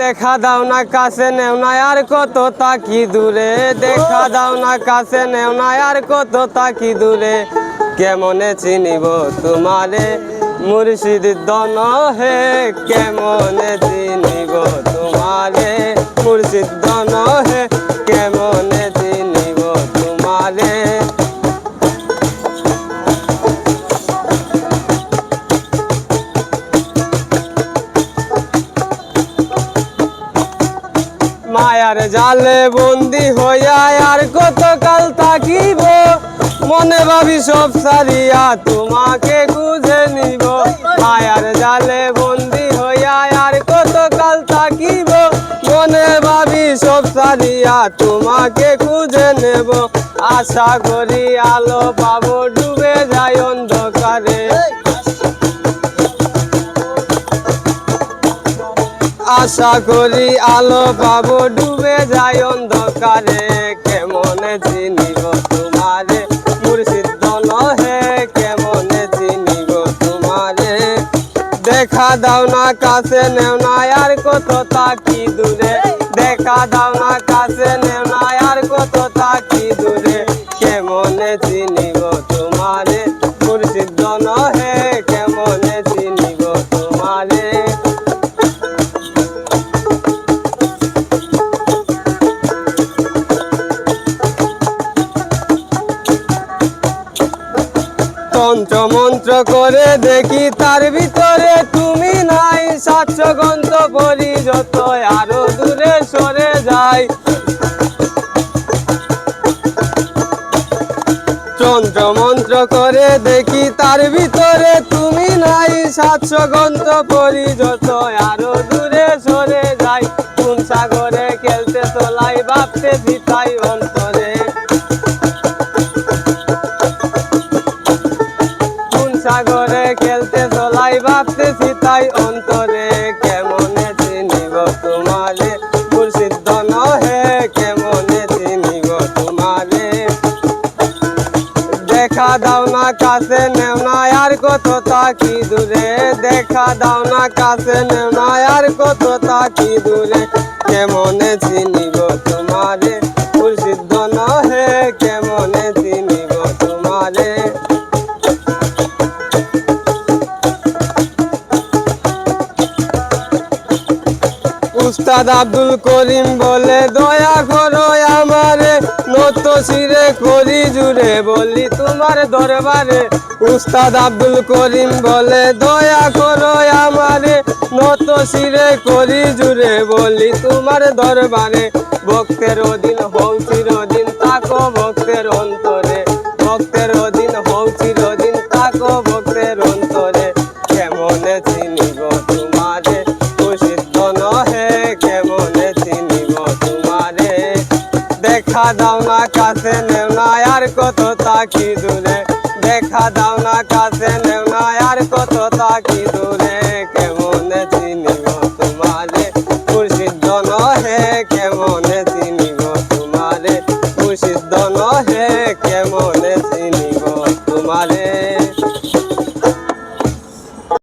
দেখা দাও না, কাছে নেও না, আর কত তাকি দূরে? দেখা দাও না, কাছে নেও না, আর কত তাকি দূরে? কেমনে চিনিব তোমারে? মুর্শিদ দন হে, কেমনে চিনিব তোমারে? মুর্শিদ দন হে, কেমনে চিনিব তোমারে? মায়ার জালে বন্দি হইয়া আর কত কাল থাকিব। মনে ভাবি সব সারিয়া তোমাকে খুঁজে নিব। মায়ার জালে বন্দি হইয়া আর কত কাল থাকিব। মনে ভাবি সব সারিয়া তোমাকে খুঁজে নেব। আশা করি আলো পাবো, ডুবে যায় অন্ধকারে। আশা করি আলো পাবো ডুবে যায় অন্ধকারে। কেমন চিনিব তোমারে? মুর্শিদ নহে, কেমন চিনিব তোমারে? দেখা দাও না, কাছে নেও না, আর কত তাকি দূরে? দেখা দাও না, কাছে নেও না তন্ত্র মন্ত্র করে দেখি তার ভিতরে। তুমি নাই সাতশো গন্ত পরি যত আরও দূরে সরে যাই। তন্ত্র মন্ত্র করে দেখি তার ভিতরে। তুমি নাই সাতশো গন্ত পরি যত আরও দূরে ভাবতেছি তাই অন্তরে কেমনে চিনিব তোমারে? মুর্শিদ হে কেমনে চিনিব তোমারে? দেখা দাও না কাছে, নেও না আর কত তাকি দূরে? দেখা দাও না কাছে, নেও না আর কত তাকি দূরে? কেমনে চিনিব তোমারে উস্তাদ আব্দুল করিম বলে, দয়া করো আমারে নত শিরে করি জুড়ে বলি তোমার দরবারে। উস্তাদ আব্দুল করিম বলে, দয়া করো আমারে নত শিরে করি জুড়ে বলি তোমার দরবারে। ভক্তের অধীন হও চিরদিন তাকো ভক্তের অন্তরে। ভক্তের অধীন হও চিরদিন তাকো দাও না কাছে নেও না আর কত তাকি দূরে। দেখা দাও না কাছে